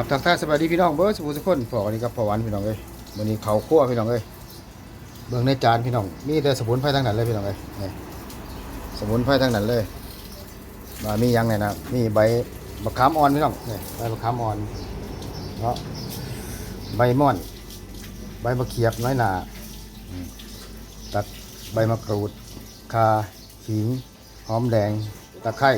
ครับทักทายสวัสดีพี่น้องเบิร์ดสุภูสุคนพอกันนี้กับพอหวันพี่น้องเอ้ยวันนี้เขาคั่วพี่น้องเอ้ยเบิ่งในจานพี่น้องมีแต่สมุนไพรทั้งนั้นเลยพี่น้องเอ้ยนี่สมุนไพรทั้งนั้นเลยมามียังไงนะมีใบมะขามอ่อนพี่น้องนี่ใบมะขามอ่อนเนาะใบม่อน ใบมะเขียบน้อยหนาตัดใบมะกรูดคาขิงหอมแดงตะไคร้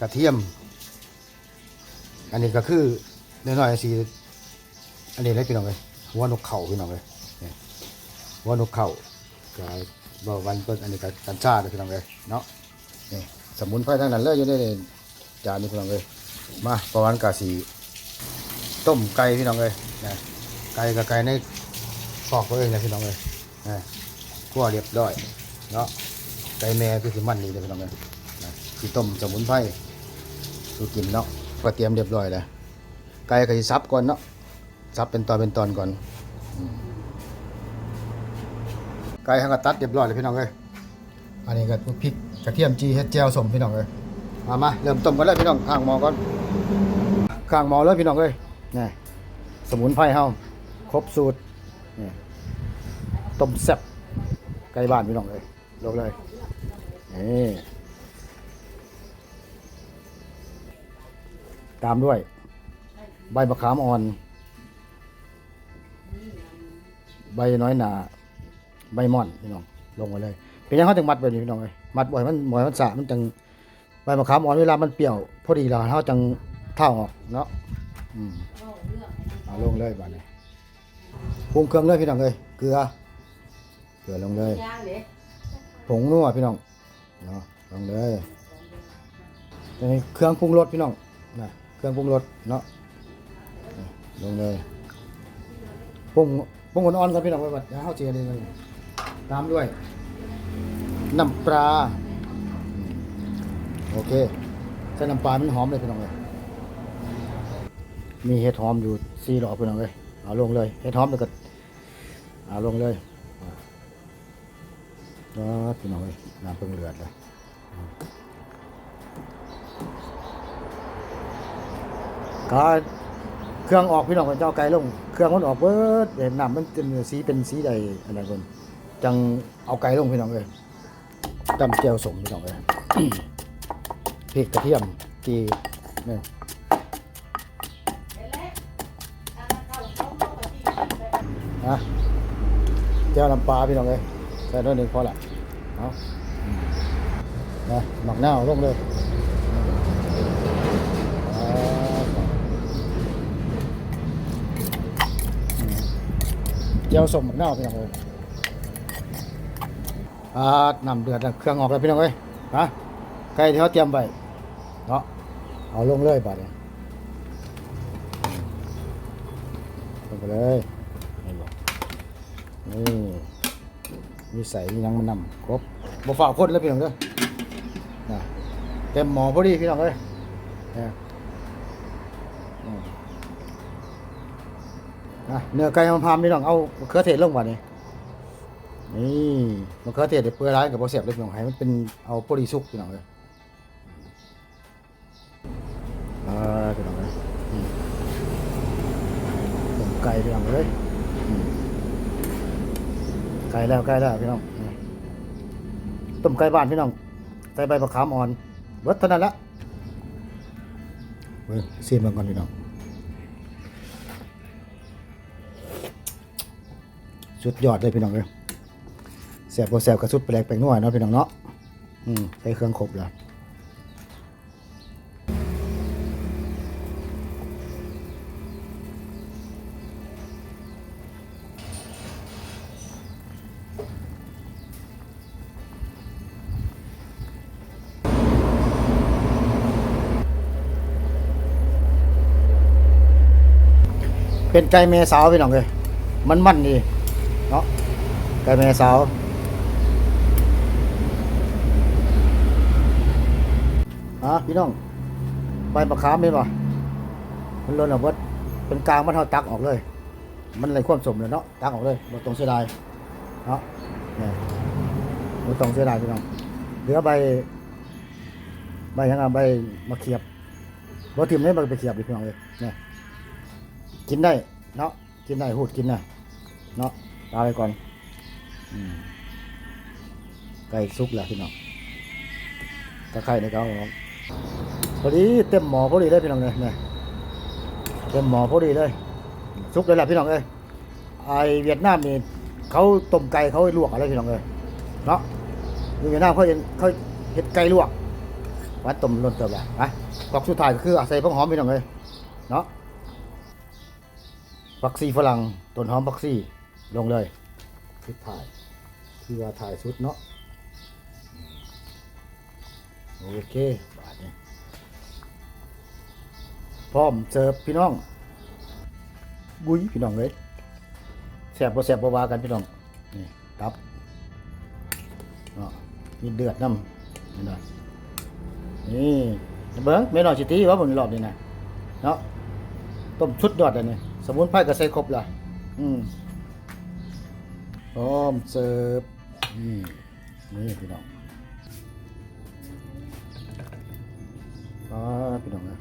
กระเทียมอันนี้ก็คือ น้อยๆสิอันนี้เลยพี่น้องเลยหัวนกเข่าพี่น้องเลยนี่หัวนกเข่าก็บ่วันเปิดอันนี้ก็กัญชาเลยพี่น้องเลยเนาะนี่สมุนไพรทั้งนั้นเลยอยู่ในจานนี้พี่น้องเลยมาประวันกาสีต้มไก่พี่น้องเลยนะไก่กับไก่ในฟอกเลยนะพี่น้องเลยนะคั่วเรียบร้อยเนาะไก่แม่คือมันนี่เลยพี่น้องเลยนะสีต้มสมุนไพรสูกินเนาะก็เตรียมเรียบร้อยแล้ว ไก่ก็สิซับก่อนเนาะซับเป็นตอนเป็นตอนก่อนไก่เขาก็ตัดเรียบร้อยเลยพี่น้องเอ้ยอันนี้ก็พริกกระเทียมจีเฮ็ดแจ่วสมพี่น้องเอ้ยมามาเริ่มต้มกันเลยพี่น้องข้างหม้อก่อนข้างหม้อเลยพี่น้องเอ้ยนี่สมุนไพรเฮาครบสูตรนี่ต้มแซ่บไก่บ้านพี่น้องเอ้ยลงเลยนี่ตามด้วย ใบมะขามอ่อน ใบน้อยหนาใบม่อนพี่น้องลงมาเลย เป็นยังเขาจังมัดแบบนี้พี่น้องเลยมัดบ่อยมันบ่อยมันสะมันจังใบมะขามอ่อนเวลามันเปรี้ยว พอดีเราเขาจังเท่าออกเนาะอืมเอาลงเลยบ้านี้ปรุงเครื่องเลยพี่น้องเลยเกลือ เกลือลงเลยย่างเด้ผงนัวพี่น้องเนาะลงเลยเครื่องปรุงรสพี่น้องนะเครื่องปรุงรสเนาะ ลงเลยปรุงปรุงอ่อนๆก่อนพี่น้องไว้บัดเดี๋ยวเฮาเจียเลยเลยตามด้วยน้ำปลาโอเคใส่น้ำปลามันหอมเลยพี่น้องเลยมีเห็ดหอมอยู่สี่ดอกพี่น้องเลยเอาลงเลยเห็ดหอมแล้วก็เอาลงเลยก็พี่น้องเอ้ยน้ำเพิ่งเลือดเลยก็ เครื่องออกพี่น้องเจ้าไก่ลง เครื่องมันออกเบิดเห็นน้ำมันเป็นสีเป็นสีใดอะไรคนจังเอาไก่ลงพี่น้องเลยจำเจียวสมพี่น้องเลยพริกกระเทียมจีนี่นะเจียวน้ำปลาพี่น้องเลยใส่ด้วยหนึ่งพอละเอานะหมักหน้าวลงเลยอ่าอืม เจียวสมหมักหน้าพี่น้องเลยอ่านำเดือดแล้วเครื่องออกแล้วพี่น้องเอ้ยนะไก่ที่เขาเตรียมไว้เนาะเอาลงเลยบาดเนี่ยลงไปเลยนี่บอกนี่มีใส่มียังมันนำครบบ่ฝ่ากคนเลยพี่น้องเด้อนะเต็มหมอพอดีพี่น้องเอ้ยนะอืม นะเนื้อไก่มันพามพี่น้องเอามะเขือเทศลงมานี่นี่มะเขือเทศเดี๋ยวเปื่อยร้ายกับบ่เสียบเลยพี่น้องให้มันเป็นเอาพอดีสุกพี่น้องเอ้ยอ่าพี่น้องเอ้ยอืมต้มไก่พี่น้องเอ้ยไก่แล้วไก่แล้วพี่น้องต้มไก่บ้านพี่น้องใส่ใบมะขามอ่อนเบิดเท่านั้นละเว้ยซีมมันก่อนพี่น้อง สุดยอดเลยพี่น้องเลยแซ่บบ่แซ่บกระสุดแปลกแปลงนัวเนาะพี่น้องเนาะอืมใส่เครื่องครบแล้วเป็นไก่แม่สาวพี่น้องเลยมันมันดี เนาะไก่แม่สาวอะพี่น้องใบมะขามเป็นป่ะมันล้นออกเบิดเป็นกลางมันเท่าตักออกเลย มันเลยความสมเลยเนาะตักออกเลยบ่ต้องเสียดายเนาะเนี่ยบ่ต้องเสียดายพี่น้องเหลือใบใบยังไงใบมะเขียบบ่ทิ่มเลยมันไปเขียบดิพี่น้องเลยเนี่ยกินได้เนาะกินได้หูดกินนะเนาะ ลาไปก่อนอไก่สุกแล้วพี่น้องตะไคร้ในเกาเอาพอดีเต็มหมอพอดีเลยพี่น้องเลยเนี่ยเต็มหมอพอดีเลยสุกเลยล่ะพี่น้องเอ้ยไอเวียดนามนี่เขาต้มไก่เขาลวกอะไรพี่น้องเอ้ยเนาะเวียดนามเขาเห็นเขาเห็ดไก่ลวกวัดต้มล้นเติมละไปกอกสุดท้ายก็คืออาศัยพวกหอมพี่น้องเลยเนาะผักซีฝรั่งต้นหอมผักซี ลงเลย ชุดถ่ายคือว่าถ่ายชุดเนาะโอเคบาทนี้พร้อมเสิร์ฟพี่น้อง บุ้ยพี่น้องเลยแสบบ่แสบบ่วากันพี่น้องนี่ตับเนาะมีเดือดน้ำนี่นะนี่เบิ้งไม่นอนสิตีว่าบนรอบนี้นะเนาะต้มชุดยอดเลยนี่สมุนไพรก็ใส่ครบละอืม ร้อมเสิร์ฟนี่นี่พี่น้องอ่าพี่น้องนะ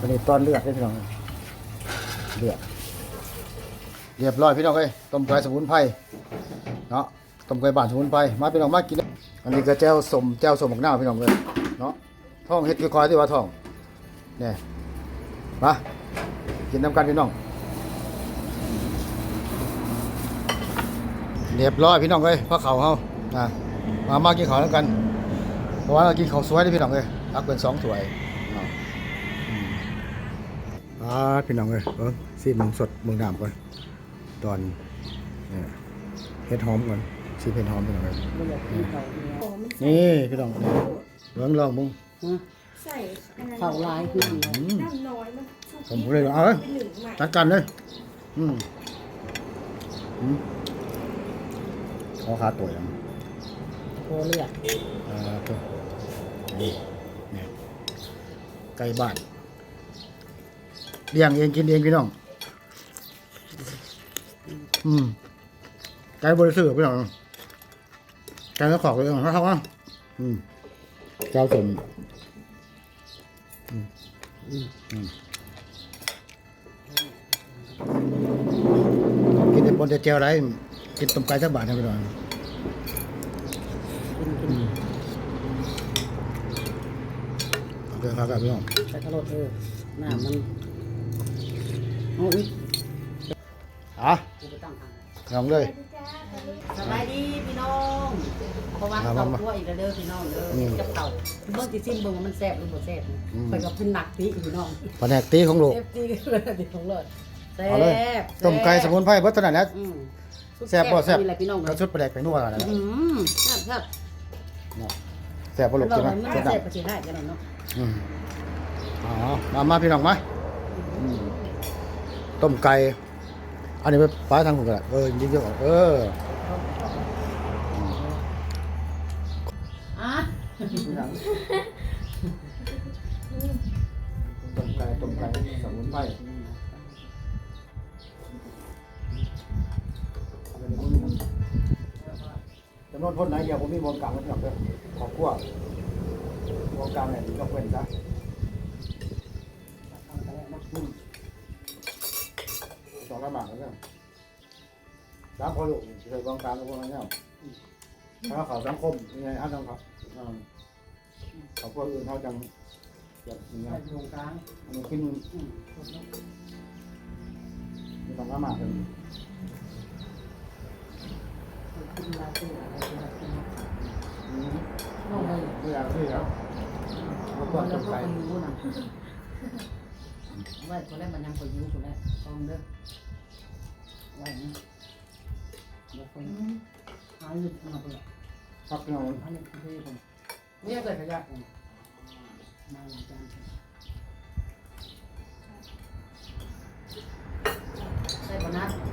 อันนี้ตอนเลือดพี่น้องเลือดเรียบร้อยพี่น้องเอ้ยต้มไก่สมุนไพรเนาะต้มไก่บ้านสมุนไพรมาพี่น้องมากิน อันนี้ก็แจ่วสมแจ่วสมหมกหน้าพี่น้องเลย เนาะท้องเฮ็ดคอยที่ว่าท้องเนี่ยมากินน้ำกันพี่น้องเรียบร้อยพี่น้องเลยพระเขาเฮานะมามากินข้าวแล้วกัน เพราะว่าเรากินข้าวสวยเลยพี่น้องเลยตักเป็นสองถ้วยเนาะอืมอ่าพี่น้องเลยเออซีมึงสดมึงน้ำก่อนตอนเนี่ยเห็ดหอมก่อนซีเห็ดหอมเป็นอะไรนี่พี่น้อง เรื่องลองมุ้งใส่อันนั้นเข่าลายคือเดียวน้ำน้อยมันชุบผมพูดเลยว่าเอาเลยเป็นหนึ่งใหม่จัดกันเลยอืมอืมขอขาตัวยังโคเลือดอ่าโอเคนี่นี่ไก่บ้านเลี้ยงเองกินเองพี่น้อง อืมไก่บริสุทธิ์พี่น้องไก่ก็ขอกเลยเขาเขาว่าอืม เจ้าสมกินแต่บนแต่เจียวไรกินต้มไก่สักบาทนะพี่น้องเอเรื่องครับพี่น้องใส่กระโดดเออน้ำมันโอ้ยอะงทางลองเลย สบายดีพี่น้องเพราะว่าครับเต่ามาทั่วอีกแล้วเด้อพี่น้องเด้ออืมกับเต่าเบิ่งที่ซิมเบิ่งว่ามันแซ่บหรือบ่แซ่บอืมไปกับเป็นหนักตีพี่น้องแผนกตีของโลกเซฟตีกันเลยดีของเลิศแซ่เอาเลยบต้มไก่สมุนไพรเบิดเท่านั้นแหละอืมแซ่บบ่แซ่บนี่แหละพี่น้องกระชุดแปลกไปนวดอะไรนะอืมแซ่บแซ่บแซ่บบ่ลูกเราใช่ไหมมันแซ่บแซ่ดับงก็สิได้กันเนาะอืมอ๋อมามาพี่น้องมาอืมต้มไก่อันนี้ไปป้าทางผมกันเออยิงเยอะเออ อะต้มไก่ต้มไก่สมุนไพรจำนวนพ่นไหนเดียวผมมีมองกลางไว้ที่หลังเด้อขอบขั้วมองกลางเนี่ยยกเว้นซะามคนลูกเคยบางการกับพวกนั้นเนี่ยถ้าเขาสังคมยังไงอันนั้นครับอ่าเขาพวกอื่นเขาจังแบบยังไงไปตรงกลางอันนี้ขึ้นอืมมีสองกระหมากเลยขึ้นมาขึ้นมาขึ้นมาขึ้นมาอืมน้องเลยไม่อยากที่แล้วเขาคก็นต้เรามก็ไก่ไปรู้นะไว้คนแรกมันยังคนยิ้วคนแรกลองเด้อไว้นี่เดี๋ยวคนหาเงินมาเปิดพักเงาหาเงินที่ผมเนี่ยใส่ขยะผมมาหลังจานใส่บนัส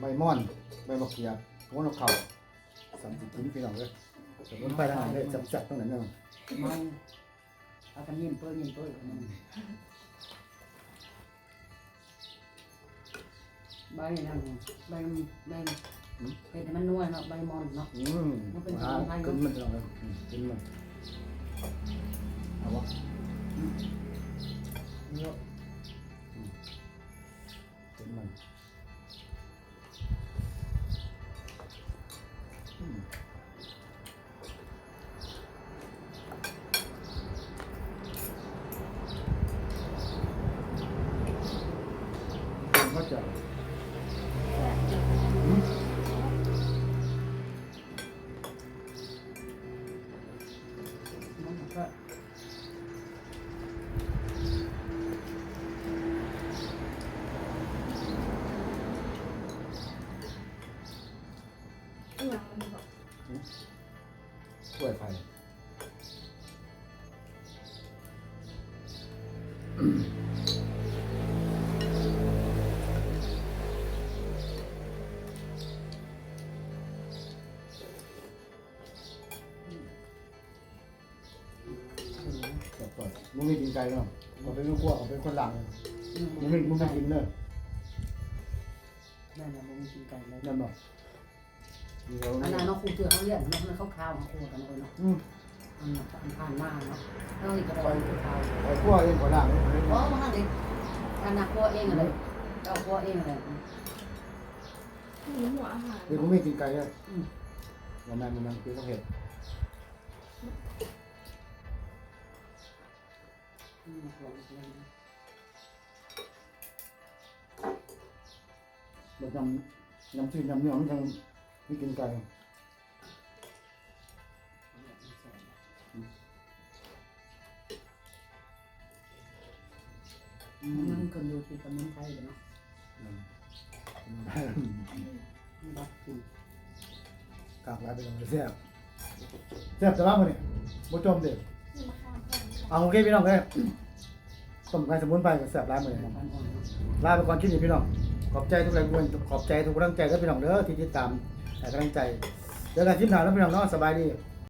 ใบม่อน ใบมะเขือหัวลูกเขาสามสิบกินพี่น้องเลยสมุนไพรทั้งนั้นเลยจับๆตรงนั้นเนาะมันเอากันยิ้มเปิ้ลยิ้มเปิ้ลใบนั่นใบใบเป็นมันนวลเนาะใบมอนเนาะอืมมันเป็นสมุนไพรกินมันพี่น้องเลยอืมกินมันเอาวะเยอะกินมัน มั ก่อนมึงไม่กินไก่เนาะมึงเป็นลูกขั้วมึงเป็นคนหลังมึงไม่มึงไม่กินเนอะนั่นแหละมันกินไก่แล้วนั่นบอกมีเราอันนั้นเนาะครูเตือนเขาเรียกเนาะมันเข้าข้าวของครูกันเลยเนาะอืมอันนั้นผ่านมาเนาะเราเห็นกระดอยข้าวไอ้ขั้วเองคนหลังเพราะว่าเด็กอันนั้นครัวเองอะไรเอาครัวเองอะไรหมูหัวอาหารเดี๋ยวมึงไม่กินไก่เลยวันนั้นมันนั่งกินข้าวเผ็ด อืมลองดูเดี๋ยวน้ำน้ำซีน้ำเนื้อมันยังไม่กินไก่มันคนอยู่ที่สมุนไพรเนาะบักกินกากหลายไปหน่อยแซ่บแซ่บจะรับมาเนี่ยบ่จมเด็ดนี่มาข้ามก่อน เอาโอเคพี่น้องเลยต้มไก่สมุนไพรกับแสบร้ายมาเลยพันอ่อนลาไปก่อนที่นี่พี่น้อง ขอบใจทุกแรงบุญขอบใจทุกกำลังใจและพี่น้องเด้อที่ติดตามแต่กำลังใจเดี๋ยวกันคลิปหน้าแล้วพี่น้องเนาะสบายดี